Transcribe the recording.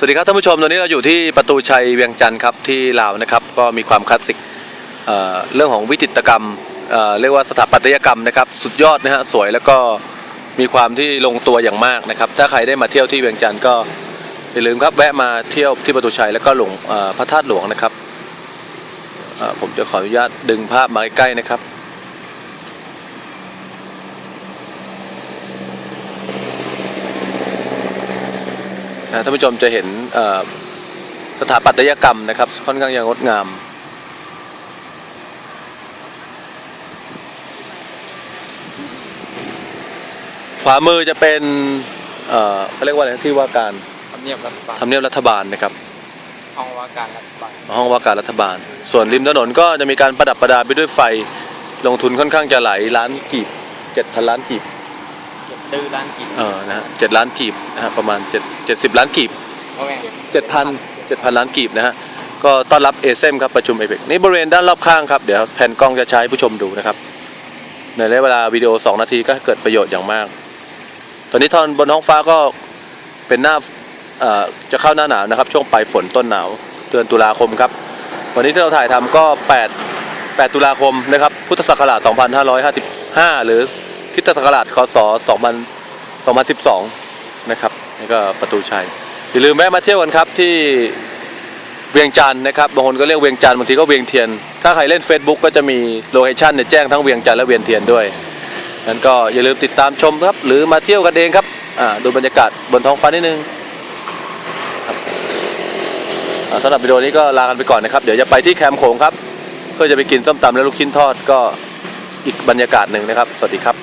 สวัสดีครับท่านผู้ชมตอนนี้เราอยู่ที่ประตูชัยเวียงจันทร์ครับที่ลาวนะครับ ก็มีความคลาสสิกเอ่อเรื่องของวิจิตรกรรมเอ่อเรียกว่าสถาปัตยกรรมนะครับ สุดยอดนะฮะสวยแล้วก็มีความที่ลงตัวอย่างมากนะครับ ถ้าใครได้มาเที่ยวที่เวียงจันทร์ก็อย่าลืมครับแวะมาเที่ยวที่ประตูชัยแล้วก็หลวงเอ่อพระธาตุหลวงนะครับเอ่อผมจะขออนุญาตดึงภาพมาใกล้ๆนะครับ นะท่านผู้ชมจะเห็นเอ่อสถาปัตยกรรมนะครับ ค่อนข้างจะงดงามขวามือจะเป็นเอ่อเขาเรียกว่าอะไรที่ว่าการทำเนียบรัฐบาลทำเนียบรัฐบาลนะครับ ห้องว่าการรัฐบาลห้องว่าการรัฐบาล ส่วนริมถนนก็จะมีการประดับประดาไปด้วยไฟ ลงทุนค่อนข้างจะหลายล้านกีบเจ็ดพันล้านกีบ เก็บตื้อร้านกินเออนะฮะเจ็ดล้านกีบนะฮะประมาณเจ็ดเจ็ดสิบล้านกีบเพราะไงเจ็ดพันเจ็ดพันล้านกีบนะฮะก็ต้อนรับเอเซมครับประชุมเอเปกนี่บริเวณด้านรอบข้างครับเดี๋ยวแผ่นกล้องจะใช้ให้ผู้ชมดูนะครับในระยะเวลาวิดีโอ 2 นาทีก็เกิดประโยชน์อย่างมาก ตอนนี้ทอนบนท้องฟ้าก็เป็นหน้าเอ่อจะเข้าหน้าหนาวนะครับ ช่วงปลายฝนต้นหนาว เดือนตุลาคมครับ วันนี้ที่เราถ่ายทำก็ 8 8 ตุลาคมนะครับ พุทธศักราช 2555 หรือ คริสตศักราชคศ2012 นะครับนี่ก็ประตูชัย อย่าลืมแวะมาเที่ยวกันครับที่เวียงจันทร์นะครับบางคนก็เรียกเวียงจันทร์บางทีก็เวียงเทียน ถ้าใครเล่น Facebook ก็จะมีโลเคชั่นเนี่ยแจ้งทั้งเวียงจันทร์และเวียงเทียนด้วยนั้นก็อย่าลืมติดตามชมครับ หรือมาเที่ยวกันเองครับดูบรรยากาศบนท้องฟ้านิดนึงสำหรับวิดีโอนี้ก็ลากันไปก่อนนะครับ เดี๋ยวจะไปที่แคมป์โขงครับ เพื่อจะไปกินส้มตำและลูกชิ้นทอดก็อีกบรรยากาศหนึ่งนะครับ สวัสดีครับ